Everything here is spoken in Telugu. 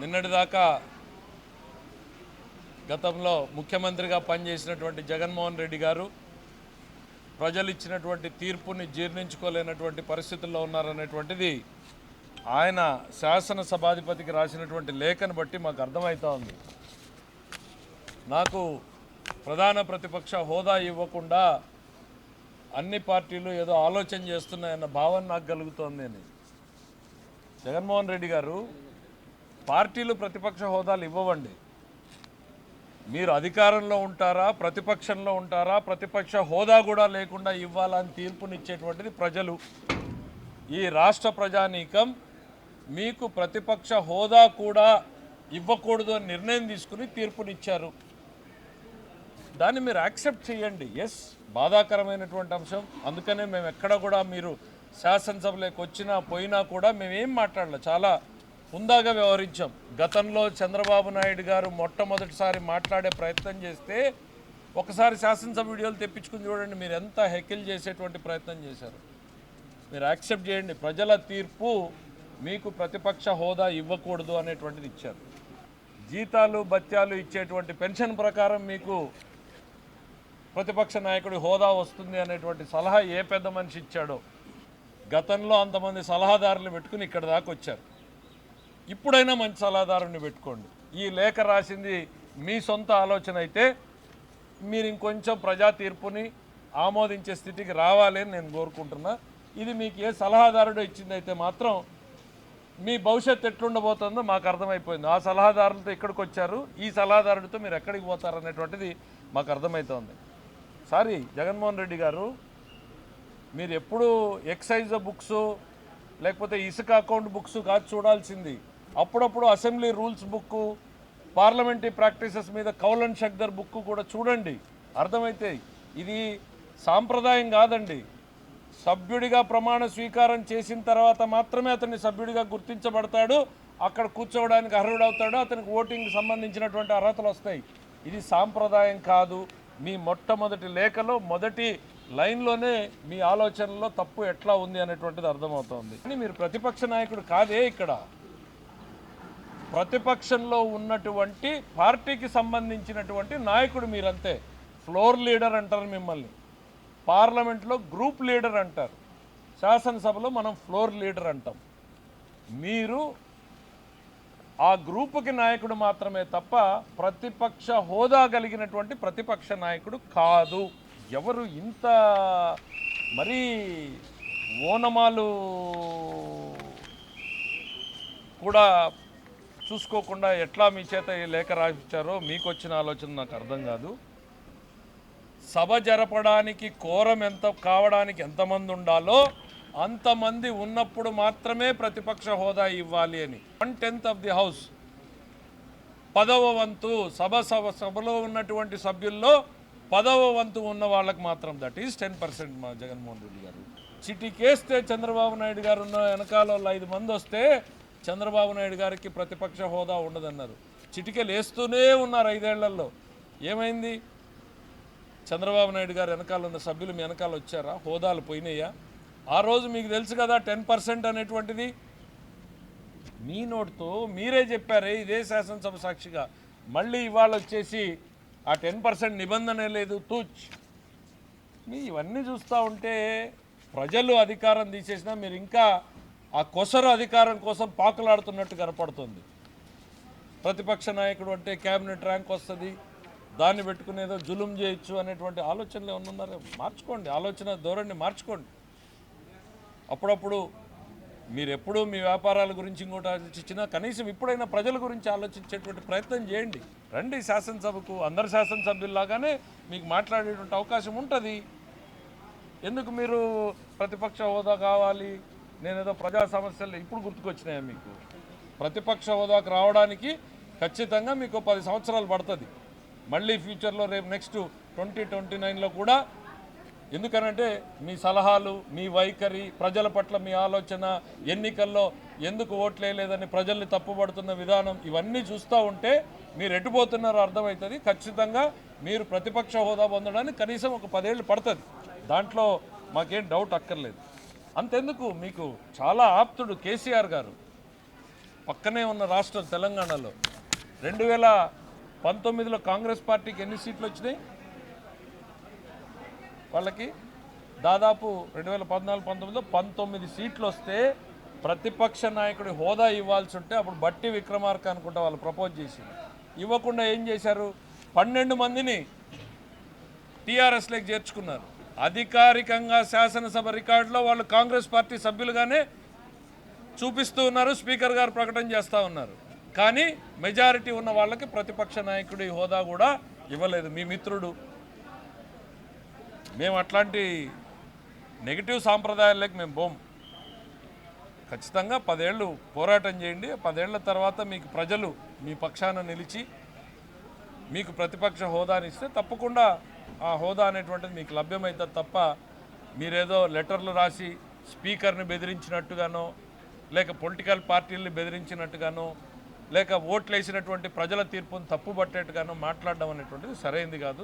నిన్నటిదాకా గతంలో ముఖ్యమంత్రిగా పనిచేసినటువంటి జగన్మోహన్ రెడ్డి గారు ప్రజలు ఇచ్చినటువంటి తీర్పుని జీర్ణించుకోలేనటువంటి పరిస్థితుల్లో ఉన్నారనేటువంటిది ఆయన శాసనసభాధిపతికి రాసినటువంటి లేఖను బట్టి మాకు అర్థమవుతా ఉంది. నాకు ప్రధాన ప్రతిపక్ష హోదా ఇవ్వకుండా అన్ని పార్టీలు ఏదో ఆలోచన చేస్తున్నాయన్న భావన నాకు కలుగుతోంది అని. జగన్మోహన్ రెడ్డి గారు పార్టీలు ప్రతిపక్ష హోదాలు ఇవ్వవండి. మీరు అధికారంలో ఉంటారా ప్రతిపక్షంలో ఉంటారా ప్రతిపక్ష హోదా కూడా లేకుండా ఇవ్వాలని తీర్పునిచ్చేటువంటిది ప్రజలు. ఈ రాష్ట్ర ప్రజానీకం మీకు ప్రతిపక్ష హోదా కూడా ఇవ్వకూడదు అని నిర్ణయం తీసుకుని తీర్పునిచ్చారు. దాన్ని మీరు యాక్సెప్ట్ చేయండి. ఎస్ బాధాకరమైనటువంటి అంశం. అందుకనే మేము ఎక్కడ కూడా మీరు శాసనసభలోకి వచ్చినా పోయినా కూడా మేమేం మాట్లాడలే. చాలా హుందాగా వ్యవహరించాం. గతంలో చంద్రబాబు నాయుడు గారు మొట్టమొదటిసారి మాట్లాడే ప్రయత్నం చేస్తే ఒకసారి శాసనసభ వీడియోలు తెప్పించుకుని చూడండి మీరు ఎంత హెకిల్ చేసేటువంటి ప్రయత్నం చేశారు. మీరు యాక్సెప్ట్ చేయండి. ప్రజల తీర్పు మీకు ప్రతిపక్ష హోదా ఇవ్వకూడదు అనేటువంటిది ఇచ్చారు. జీతాలు భత్యాలు ఇచ్చేటువంటి పెన్షన్ ప్రకారం మీకు ప్రతిపక్ష నాయకుడి హోదా వస్తుంది అనేటువంటి సలహా ఏ పెద్ద మనిషి ఇచ్చాడో గతంలో అంతమంది సలహాదారులు పెట్టుకుని ఇక్కడ దాకా వచ్చారు. ఇప్పుడైనా మంచి సలహాదారుని పెట్టుకోండి. ఈ లేఖ రాసింది మీ సొంత ఆలోచన అయితే మీరు ఇంకొంచెం ప్రజా తీర్పుని ఆమోదించే స్థితికి రావాలి అని నేను కోరుకుంటున్నా. ఇది మీకు ఏ సలహాదారుడు ఇచ్చిందైతే మాత్రం మీ భవిష్యత్తు ఎట్లుండబోతుందో మాకు అర్థమైపోయింది. ఆ సలహాదారులతో ఇక్కడికి వచ్చారు? ఈ సలహాదారుడితో మీరు ఎక్కడికి పోతారు అనేటువంటిది మాకు అర్థమవుతోంది సారీ జగన్మోహన్ రెడ్డి గారు మీరు ఎప్పుడు ఎక్సైజ్ బుక్స్ లేకపోతే ఇసుక అకౌంట్ బుక్స్ కాదు చూడాల్సింది. అప్పుడప్పుడు assembly rules book parliamentary practices మీద కౌలన్ షక్దర్ బుక్ కూడా చూడండి. అర్థమైతే ఇది సాంప్రదాయం కాదండి. సభ్యుడిగా ప్రమాణ స్వీకారం చేసిన తర్వాత మాత్రమే అతన్ని సభ్యుడిగా గుర్తించబడతాడు. అక్కడ కూర్చోవడానికి అర్హుడవుతాడు. అతనికి ఓటింగ్ సంబంధించినటువంటి అర్హతలు వస్తాయి. ఇది సాంప్రదాయం కాదు. మీ మొట్టమొదటి లేఖలో మొదటి లైన్లోనే మీ ఆలోచనలో తప్పు ఎట్లా ఉంది అనేటువంటిది అర్థమవుతోంది. కానీ మీరు ప్రతిపక్ష నాయకుడు కాదే ఇక్కడ. ప్రతిపక్షంలో ఉన్నటువంటి పార్టీకి సంబంధించినటువంటి నాయకుడు మీరంతే. ఫ్లోర్ లీడర్ అంటారు మిమ్మల్ని. పార్లమెంట్లో గ్రూప్ లీడర్ అంటారు. శాసనసభలో మనం ఫ్లోర్ లీడర్ అంటాం. మీరు ఆ గ్రూపుకి నాయకుడు మాత్రమే తప్ప ప్రతిపక్ష హోదా కలిగినటువంటి ప్రతిపక్ష నాయకుడు కాదు. ఎవరు ఇంత మరీ ఓనమాలు కూడా చూసుకోకుండా ఎట్లా మీ చేత ఈ లేఖ రాయించారో మీకు వచ్చిన ఆలోచన నాకు అర్థం కాదు. సభ జరపడానికి కోరం ఎంత కావడానికి ఎంతమంది ఉండాలో అంతమంది ఉన్నప్పుడు మాత్రమే ప్రతిపక్ష హోదా ఇవ్వాలి అని. One tenth of the house పదవ వంతు సభ సభ సభలో ఉన్నటువంటి సభ్యుల్లో పదవ వంతు ఉన్న వాళ్ళకి మాత్రం దట్ ఈస్ టెన్ పర్సెంట్ మా జగన్మోహన్ రెడ్డి గారు. చిటికేస్తే చంద్రబాబు నాయుడు గారు ఉన్న వెనకాల వాళ్ళు ఐదు మంది వస్తే చంద్రబాబు నాయుడు గారికి ప్రతిపక్ష హోదా ఉండదన్నారు. చిటికెలేస్తూనే ఉన్నారు ఐదేళ్ళలో. ఏమైంది? చంద్రబాబు నాయుడు గారు వెనకాల ఉన్న సభ్యులు మీ వెనకాల వచ్చారా? హోదాలు పోయినాయా? ఆ రోజు మీకు తెలుసు కదా టెన్ పర్సెంట్ అనేటువంటిది? మీ నోటితో మీరే చెప్పారే ఇదే శాసనసభ సాక్షిగా. మళ్ళీ ఇవాళ వచ్చేసి ఆ టెన్ పర్సెంట్ నిబంధనే లేదు తూచ్. మీ ఇవన్నీ చూస్తూ ఉంటే ప్రజలు అధికారం తీసేసినా మీరు ఇంకా ఆ కొసరు అధికారం కోసం పాకులాడుతున్నట్టు కనపడుతుంది. ప్రతిపక్ష నాయకుడు అంటే క్యాబినెట్ ర్యాంక్ వస్తుంది దాన్ని పెట్టుకునేదో జులుం చేయొచ్చు అనేటువంటి ఆలోచనలు ఏమన్నా మార్చుకోండి ఆలోచన ధోరణి మార్చుకోండి. అప్పుడప్పుడు మీరు ఎప్పుడూ మీ వ్యాపారాల గురించి ఇంకోటి ఆలోచించినా కనీసం ఇప్పుడైనా ప్రజల గురించి ఆలోచించేటువంటి ప్రయత్నం చేయండి. రండి శాసనసభకు అందరు శాసనసభ్యుల్లాగానే మీకు మాట్లాడేటువంటి అవకాశం ఉంటుంది. ఎందుకు మీరు ప్రతిపక్ష హోదా కావాలి? నేనేదో ప్రజా సమస్యలు ఇప్పుడు గుర్తుకొచ్చినాయా మీకు? ప్రతిపక్ష హోదాకు రావడానికి ఖచ్చితంగా మీకు పది సంవత్సరాలు పడుతుంది. మళ్ళీ ఫ్యూచర్లో రేపు నెక్స్ట్ ట్వంటీ ట్వంటీ నైన్లో కూడా ఎందుకనంటే మీ సలహాలు మీ వైఖరి ప్రజల పట్ల మీ ఆలోచన ఎన్నికల్లో ఎందుకు ఓట్లేయలేదని ప్రజల్ని తప్పుపడుతున్న విధానం ఇవన్నీ చూస్తూ ఉంటే మీరు ఎటుపోతున్నారో అర్థమవుతుంది. ఖచ్చితంగా మీరు ప్రతిపక్ష హోదా పొందడానికి కనీసం ఒక పదేళ్ళు పడుతుంది. దాంట్లో మాకేం డౌట్ అక్కర్లేదు. అంతెందుకు? మీకు చాలా ఆప్తుడు కేసీఆర్ గారు. పక్కనే ఉన్న రాష్ట్రం తెలంగాణలో. రెండు వేల పంతొమ్మిదిలో కాంగ్రెస్ పార్టీకి ఎన్ని సీట్లు వచ్చినాయి? వాళ్ళకి? దాదాపు రెండు వేల పద్నాలుగు పంతొమ్మిదిలో పంతొమ్మిది సీట్లు వస్తే ప్రతిపక్ష నాయకుడి హోదా ఇవ్వాల్సి ఉంటే అప్పుడు బట్టి విక్రమార్క అనుకుంటా వాళ్ళు ప్రపోజ్ చేసింది. ఇవ్వకుండా ఏం చేశారు? పన్నెండు మందిని టీఆర్ఎస్లోకి చేర్చుకున్నారు. అధికారికంగా శాసనసభ రికార్డులో వాళ్ళు కాంగ్రెస్ పార్టీ సభ్యులుగానే చూపిస్తూ ఉన్నారు స్పీకర్ గారు ప్రకటన చేస్తూ ఉన్నారు. కానీ మెజారిటీ ఉన్న వాళ్ళకి ప్రతిపక్ష నాయకుడి హోదా కూడా ఇవ్వలేదు. మీ మిత్రుడు. మేము అట్లాంటి నెగిటివ్ సాంప్రదాయాలకి మేము బోం ఖచ్చితంగా పదేళ్ళు పోరాటం చేయండి. పదేళ్ళ తర్వాత మీకు ప్రజలు మీ పక్షాన నిలిచి మీకు ప్రతిపక్ష హోదానిస్తే తప్పకుండా ఆ హోదా అనేటువంటిది మీకు లభ్యమవుతుంది తప్ప మీరేదో లెటర్లు రాసి స్పీకర్ని బెదిరించినట్టుగానో లేక పొలిటికల్ పార్టీల్ని బెదిరించినట్టుగానో లేక ఓట్లు వేసినటువంటి ప్రజల తీర్పును తప్పుపట్టేట్టుగానో మాట్లాడడం అనేటువంటిది సరైంది కాదు.